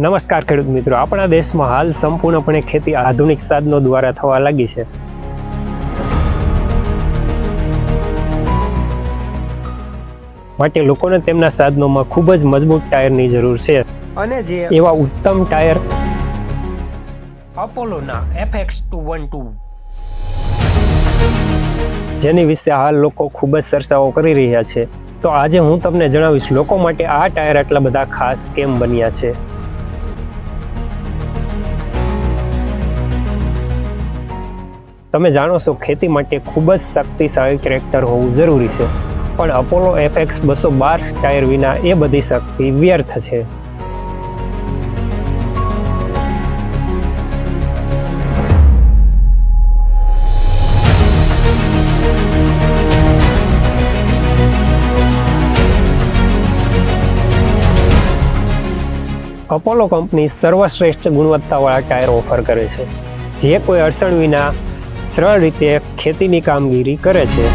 નમસ્કાર ખેડૂત મિત્રો આપણા દેશમાં હાલ સંપૂર્ણપણે ખેતી આધુનિક સાધનો દ્વારા થવા લાગી છે. માટે લોકોને તેમના સાધનોમાં ખૂબ જ મજબૂત ટાયરની જરૂર છે. અને જે એવા ઉત્તમ ટાયર અપોલોના એફએક્સ ટુ વન ટુ જેની વિશે હાલ લોકો ખૂબ જ ચર્ચાઓ કરી રહ્યા છે. તો આજે હું તમને જણાવીશ લોકો માટે આ ટાયર આટલા બધા ખાસ કેમ બન્યા છે? તમે જાણો છો, ખેતી માટે ખૂબ જ શક્તિશાળી ટ્રેક્ટર હોવું જરૂરી છે. પણ અપોલો એફએક્સ બસો બાર ટાયર વિના એ બધી શક્તિ વ્યર્થ છે. અપોલો કંપની સર્વશ્રેષ્ઠ ગુણવત્તાવાળા ટાયર ઓફર કરે છે. જે કોઈ અડચણ વિના સરળ રીતે ખેતીની કામગીરી કરે છે.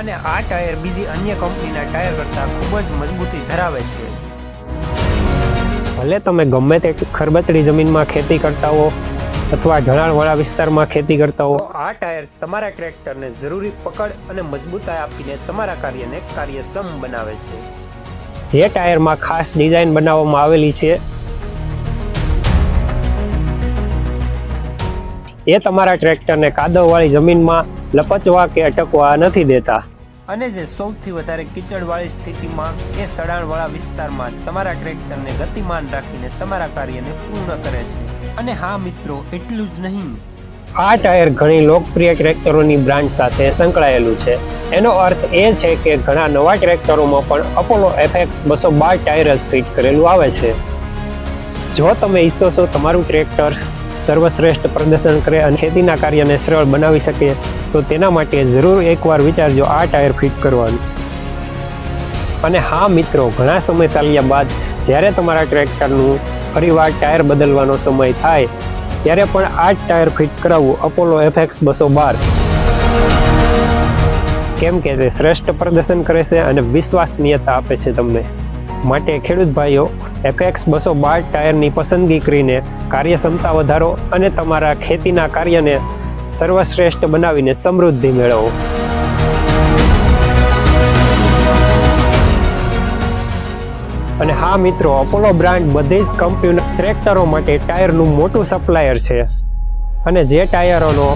અને આ ટાયર બીજી અન્ય કંપનીના ટાયર કરતાં ખૂબ જ મજબૂતી ધરાવે છે. ભલે તમે ગમે તે ખરબચડી જમીનમાં ખેતી કરતા હો અથવા ઢળાણવાળા વિસ્તારમાં ખેતી કરતા હો. આ ટાયર તમારા ટ્રેક્ટરને જરૂરી પકડ અને મજબૂતાઈ આપીને તમારા કાર્યને કાર્યક્ષમ બનાવે છે. જે ટાયરમાં ખાસ ડિઝાઇન બનાવવામાં આવેલી છે એ તમારા ટ્રેક્ટરને કાદવવાળી જમીનમાં લપચવા કે અટકવા નથી દેતા. અને જે સૌથી વધારે કીચડવાળી સ્થિતિમાં કે સડાણવાળા વિસ્તારમાં તમારા ટ્રેક્ટરને ગતિમાન રાખીને તમારા કાર્યને પૂર્ણ કરે છે. અને હા મિત્રો એટલું જ નહીં. આ ટાયર ઘણી લોકપ્રિય ટ્રેક્ટરોની બ્રાન્ડ સાથે સંકળાયેલું છે. એનો અર્થ એ છે કે ઘણા નવા ટ્રેક્ટરોમાં પણ અપોલો એફએક્સ બસો બાર ટાયર જ ફિટ કરેલું આવે છે. જો તમે ઈચ્છો છો તમારું ટ્રેક્ટર સર્વશ્રેષ્ઠ પ્રદર્શન કરે અને ખેતીના કાર્યને સરળ બનાવી શકે, તો તેના માટે જરૂર એકવાર વિચારજો આ ટાયર ફિટ કરવાનું. અને હા મિત્રો, ઘણા સમય ચાલ્યા બાદ જ્યારે તમારા ટ્રેક્ટરનું ફરીવાર ટાયર બદલવાનો સમય થાય, ત્યારે પણ આ જ ટાયર ફિટ કરાવવું અપોલો એફએક્સ બસો બાર. કેમ કે તે શ્રેષ્ઠ પ્રદર્શન કરે છે અને વિશ્વાસનીયતા આપે છે તમને. માટે ખેડૂત ભાઈઓ એપેક્સ બસો બાર ટાયરની પસંદગી કરીને કાર્યક્ષમતા વધારો અને તમારા ખેતીના કાર્યને સર્વશ્રેષ્ઠ બનાવીને સમૃદ્ધિ મેળવો. અને હા મિત્રો અપોલો બ્રાન્ડ બધી જ કંપનીના ટ્રેક્ટરો માટે ટાયરનું મોટું સપ્લાયર છે. અને જે ટાયરોનો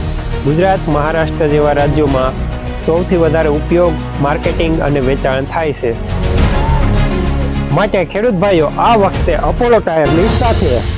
ગુજરાત, મહારાષ્ટ્ર જેવા રાજ્યોમાં સૌથી વધારે ઉપયોગ માર્કેટિંગ અને વેચાણ થાય છે. માટે ખેડૂત ભાઈઓ આ વખતે અપોલો ટાયરની સાથે